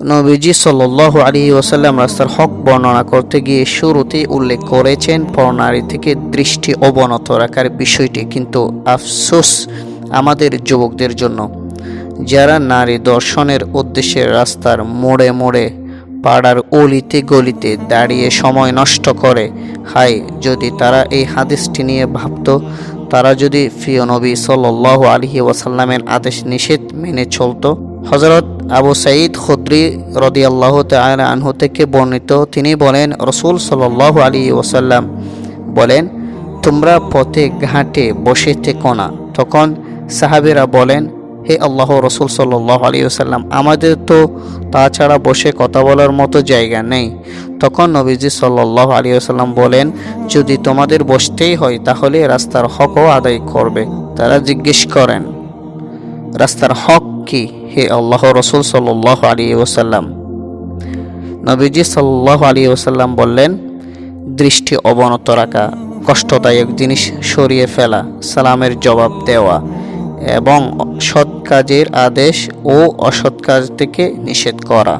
নবীজি সাল্লাহ আলী ওসাল্লাম রাস্তার হক বর্ণনা করতে গিয়ে শুরুতেই উল্লেখ করেছেন, পরনারী থেকে দৃষ্টি অবনত রাখার বিষয়টি কিন্তু আফসোস আমাদের যুবকদের জন্য। যারা নারী দর্শনের উদ্দেশ্যে রাস্তার মোড়ে মোড়ে, পাড়ার অলিতে গলিতে দাঁড়িয়ে সময় নষ্ট করে হাই যদি তারা এই হাদিসটি নিয়ে ভাবতো, তারা যদি প্রিয় নবী সাল্লাহ আলহি ওয়াসাল্লামের আদেশ নিষেধ মেনে চলতো হজরত আবু সাঈদ খুদ্রি রদি আল্লাহ আনহু থেকে বর্ণিত, তিনি বলেন, রসুল সাল্লাহ আলী ওসাল্লাম বলেন, তোমরা পথে ঘাটে বসে থেকো না। তখন সাহাবেরা বলেন, হে আল্লাহ রসুল সাল্লাহ আলী ওসাল্লাম আমাদের তো তাছাড়া বসে কথা বলার মতো জায়গা নেই। তখন নবীজি সাল্লাহ আলী আসাল্লাম বলেন, যদি তোমাদের বসতেই হয়, তাহলে রাস্তার হকও আদায় করবে। তারা জিজ্ঞেস করেন, রাস্তার হক কি? হে আল্লাহ রসুল সাল্লাহ আলী ওসাল্লাম নবীজি সাল্লাহ আলী ওসাল্লাম বললেন, দৃষ্টি অবনত রাখা, কষ্টদায়ক জিনিস সরিয়ে ফেলা, সালামের জবাব দেওয়া এবং সৎ কাজের আদেশ ও অসৎ কাজ থেকে নিষেধ করা।